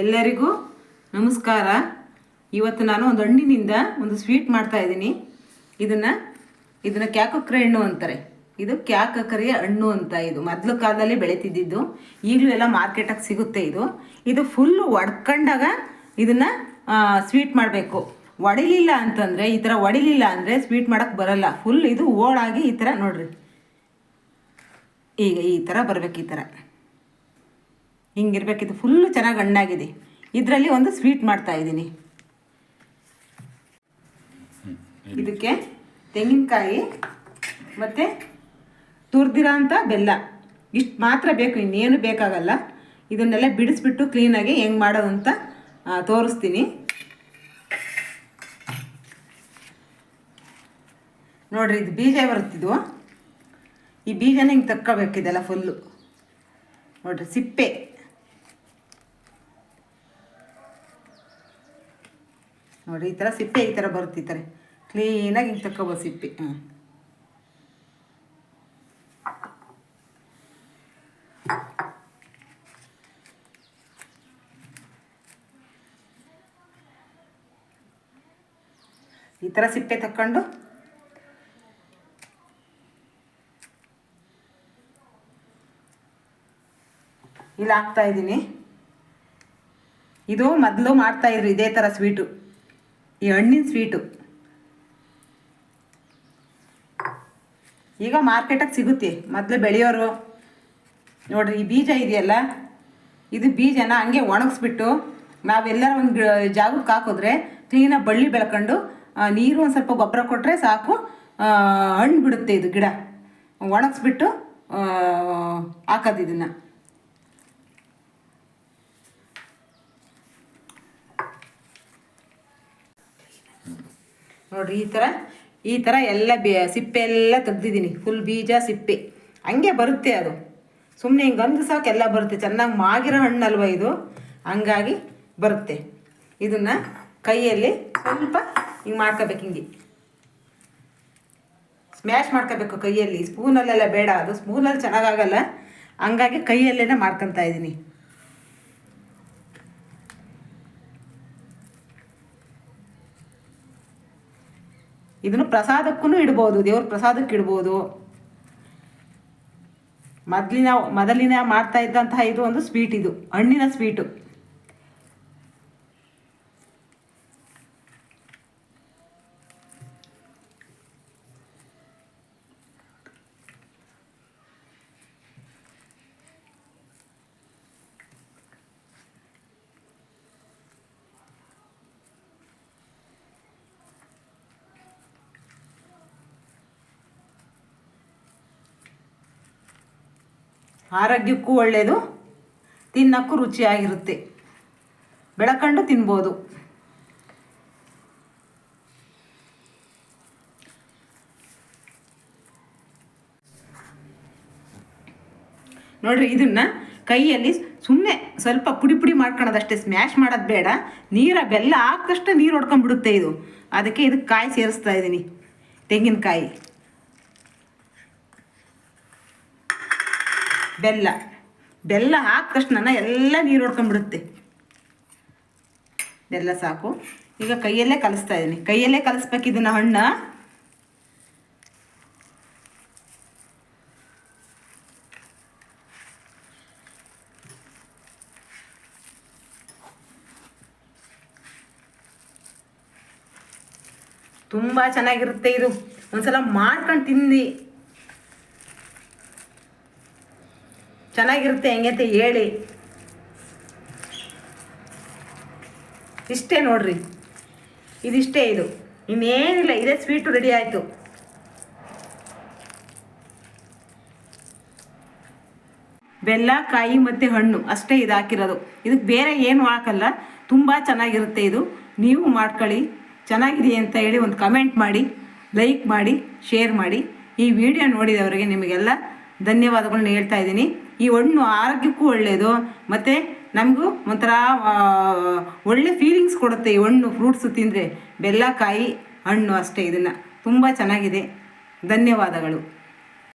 ಎಲ್ಲರಿಗೂ ನಮಸ್ಕಾರ. ಇವತ್ತು ನಾನು ಒಂದು ಹಣ್ಣಿನಿಂದ ಒಂದು ಸ್ವೀಟ್ ಮಾಡ್ತಾ ಇದ್ದೀನಿ. ಇದನ್ನು ಇದನ್ನು ಕ್ಯಾಕಕ್ರೆ ಹಣ್ಣು ಅಂತಾರೆ. ಇದು ಕ್ಯಾಕಕರಿಯ ಹಣ್ಣು ಅಂತ ಇದು. ಮೊದಲು ಕಾಲದಲ್ಲಿ ಬೆಳೀತಿದ್ದಿದ್ದು, ಈಗಲೂ ಎಲ್ಲ ಮಾರ್ಕೆಟಾಗಿ ಸಿಗುತ್ತೆ ಇದು. ಇದು ಫುಲ್ಲು ಒಡ್ಕೊಂಡಾಗ ಇದನ್ನು ಸ್ವೀಟ್ ಮಾಡಬೇಕು. ಒಡಿಲಿಲ್ಲ ಅಂತಂದರೆ, ಈ ಥರ ಒಡಿಲಿಲ್ಲ ಅಂದರೆ ಸ್ವೀಟ್ ಮಾಡೋಕ್ಕೆ ಬರಲ್ಲ. ಫುಲ್ ಇದು ಓಡಾಗಿ ಈ ಥರ ನೋಡ್ರಿ. ಈಗ ಈ ಥರ ಬರಬೇಕು ಈ ಥರ ಹಿಂಗಿರ್ಬೇಕಿತ್ತು ಫುಲ್ಲು ಚೆನ್ನಾಗಿ ಹಣ್ಣಾಗಿದೆ. ಇದರಲ್ಲಿ ಒಂದು ಸ್ವೀಟ್ ಮಾಡ್ತಾ ಇದ್ದೀನಿ. ಇದಕ್ಕೆ ತೆಂಗಿನಕಾಯಿ ಮತ್ತು ತುರ್ದಿರೋ ಅಂಥ ಬೆಲ್ಲ. ಇಷ್ಟು ಮಾತ್ರ ಬೇಕು ಇನ್ನೇನು ಬೇಕಾಗಲ್ಲ. ಇದನ್ನೆಲ್ಲ ಬಿಡಿಸ್ಬಿಟ್ಟು ಕ್ಲೀನಾಗಿ ಹೆಂಗೆ ಮಾಡೋದು ಅಂತ ತೋರಿಸ್ತೀನಿ. ನೋಡ್ರಿ ಇದು ಬೀಜ ಬರುತ್ತಿದ್ವು ಈ ಬೀಜನ ಹಿಂಗೆ ತಕ್ಕೋಬೇಕಿದೆಲ್ಲ ಫುಲ್ಲು ನೋಡ್ರಿ ಸಿಪ್ಪೆ. ನೋಡಿ, ಈ ಥರ ಸಿಪ್ಪೆ, ಈ ಥರ ಬರುತ್ತೆ, ಈ ಥರ ಕ್ಲೀನಾಗಿ ಹಿಂಗೆ ತಕ್ಕೋಬೋದು ಸಿಪ್ಪೆ. ಹಾಂ ಈ ಥರ ಸಿಪ್ಪೆ ತಕ್ಕೊಂಡು ಇಲ್ಲಿ ಹಾಕ್ತಾ ಇದ್ದೀನಿ. ಇದು ಮೊದಲು ಮಾಡ್ತಾ ಇದ್ರು, ಇದೇ ಥರ ಸ್ವೀಟು ಈ ಹಣ್ಣಿನ ಸ್ವೀಟು ಈಗ ಮಾರ್ಕೆಟಾಗಿ ಸಿಗುತ್ತೆ. ಮೊದಲು ಬೆಳೆಯೋರು. ನೋಡ್ರಿ, ಈ ಬೀಜ ಇದೆಯಲ್ಲ? ಇದು ಬೀಜನ ಹಂಗೆ ಒಣಗಿಸ್ಬಿಟ್ಟು ನಾವೆಲ್ಲರ ಒಂದು ಜಾಗಕ್ಕೆ ಹಾಕಿದ್ರೆ ಕ್ಲೀನಾಗಿ ಬಳ್ಳಿ ಬೆಳ್ಕೊಂಡು ನೀರು ಒಂದು ಸ್ವಲ್ಪ ಗೊಬ್ಬರ ಕೊಟ್ಟರೆ ಸಾಕು. ಹಣ್ಣು ಬಿಡುತ್ತೆ ಇದು ಗಿಡ. ಒಣಗಿಸ್ಬಿಟ್ಟು ಹಾಕೋದು ಇದನ್ನು. ನೋಡ್ರಿ, ಈ ಥರ ಈ ಥರ ಎಲ್ಲ ಬೇ, ಸಿಪ್ಪೆ ಎಲ್ಲ ತೆಗ್ದಿದ್ದೀನಿ. ಫುಲ್ ಬೀಜ, ಸಿಪ್ಪೆ. ಹಂಗೆ ಬರುತ್ತೆ ಅದು. ಸುಮ್ಮನೆ ಹಿಂಗೆ ಸಾಕು ಎಲ್ಲ ಬರುತ್ತೆ. ಚೆನ್ನಾಗಿ ಮಾಗಿರೋ ಹಣ್ಣಲ್ವ ಇದು? ಹಂಗಾಗಿ ಬರುತ್ತೆ. ಇದನ್ನು ಕೈಯಲ್ಲಿ ಸ್ವಲ್ಪ ಹಿಂಗೆ ಮಾಡ್ಕೋಬೇಕು ಹಿಂಗೆ. ಸ್ಮ್ಯಾಶ್ ಮಾಡ್ಕೋಬೇಕು ಕೈಯಲ್ಲಿ. ಸ್ಪೂನಲ್ಲೆಲ್ಲ ಬೇಡ. ಅದು ಸ್ಪೂನಲ್ಲಿ ಚೆನ್ನಾಗಾಗಲ್ಲ ಹಂಗಾಗಿ ಕೈಯಲ್ಲೇ ಮಾಡ್ಕೊತಾ ಇದ್ದೀನಿ ಇದನ್ನು ಪ್ರಸಾದಕ್ಕೂ ಇಡ್ಬೋದು, ದೇವ್ರ ಪ್ರಸಾದಕ್ಕೆ ಇಡ್ಬೋದು ಮೊದಲಿನ ಮೊದಲಿನ ಮಾಡ್ತಾ ಇದ್ದಂತಹ ಇದು ಒಂದು ಸ್ವೀಟ್ ಇದು, ಹಣ್ಣಿನ ಸ್ವೀಟು ಆರೋಗ್ಯಕ್ಕೂ ಒಳ್ಳೆಯದು ತಿನ್ನೋಕ್ಕೂ ರುಚಿಯಾಗಿರುತ್ತೆ. ಬೆಳಕಂಡು ತಿನ್ಬೋದು. ನೋಡ್ರಿ, ಇದನ್ನ ಕೈಯಲ್ಲಿ ಸುಮ್ಮನೆ ಸ್ವಲ್ಪ ಪುಡಿ ಪುಡಿ ಮಾಡ್ಕೊಳೋದಷ್ಟೇ, ಸ್ಮ್ಯಾಶ್ ಮಾಡೋದು ಬೇಡ. ನೀರ, ಬೆಲ್ಲ ಹಾಕಿದಷ್ಟು ನೀರು ಹೊಡ್ಕೊಂಡ್ಬಿಡುತ್ತೆ ಇದು. ಅದಕ್ಕೆ ಇದಕ್ಕೆ ಕಾಯಿ ಸೇರಿಸ್ತಾ ಇದ್ದೀನಿ ತೆಂಗಿನಕಾಯಿ. ಬೆಲ್ಲ. ಬೆಲ್ಲ ಹಾಕಿದ ತಕ್ಷಣ ಎಲ್ಲ ನೀರು ಹೊಡ್ಕೊಂಡ್ಬಿಡುತ್ತೆ. ಬೆಲ್ಲ ಸಾಕು. ಈಗ ಕೈಯಲ್ಲೇ ಕಲಿಸ್ತಾ ಇದ್ದೀನಿ ಕೈಯಲ್ಲೇ ಕಲಿಸ್ಬೇಕು ಇದನ್ನ ಹಣ್ಣ. ತುಂಬ ಚೆನ್ನಾಗಿರುತ್ತೆ ಇದು. ಒಂದ್ಸಲ ಮಾಡ್ಕೊಂಡು ತಿಂದು ಚೆನ್ನಾಗಿರುತ್ತೆ, ಹೆಂಗೆ ಅಂತ ಹೇಳಿ. ಇಷ್ಟೇ ನೋಡ್ರಿ. ಇದಿಷ್ಟೇ ಇದು. ಇನ್ನೇನಿಲ್ಲ, ಇದೇ ಸ್ವೀಟು ರೆಡಿ ಆಯಿತು. ಬೆಲ್ಲ, ಕಾಯಿ ಮತ್ತು ಹಣ್ಣು, ಅಷ್ಟೇ ಇದು ಹಾಕಿರೋದು. ಇದಕ್ಕೆ ಬೇರೆ ಏನು ಹಾಕಲ್ಲ, ತುಂಬ ಚೆನ್ನಾಗಿರುತ್ತೆ ಇದು. ನೀವು ಮಾಡ್ಕೊಳ್ಳಿ. ಚೆನ್ನಾಗಿದೆ ಅಂತ ಹೇಳಿ ಒಂದು ಕಮೆಂಟ್ ಮಾಡಿ ಲೈಕ್ ಮಾಡಿ ಶೇರ್ ಮಾಡಿ. ಈ ವಿಡಿಯೋ ನೋಡಿದವರಿಗೆ ನಿಮಗೆಲ್ಲ ಧನ್ಯವಾದಗಳನ್ನ ಹೇಳ್ತಾ ಇದ್ದೀನಿ. ಈ ಹಣ್ಣು ಆರೋಗ್ಯಕ್ಕೂ ಒಳ್ಳೆಯದು ಮತ್ತು ನಮಗೂ ಒಂಥರ ಒಳ್ಳೆ ಫೀಲಿಂಗ್ಸ್ ಕೊಡುತ್ತೆ ಈ ಹಣ್ಣು ಫ್ರೂಟ್ಸು ತಿಂದರೆ. ಬೆಲ್ಲ ಕಾಯಿ ಹಣ್ಣು ಅಷ್ಟೇ ಇದನ್ನು. ತುಂಬ ಚೆನ್ನಾಗಿದೆ. ಧನ್ಯವಾದಗಳು.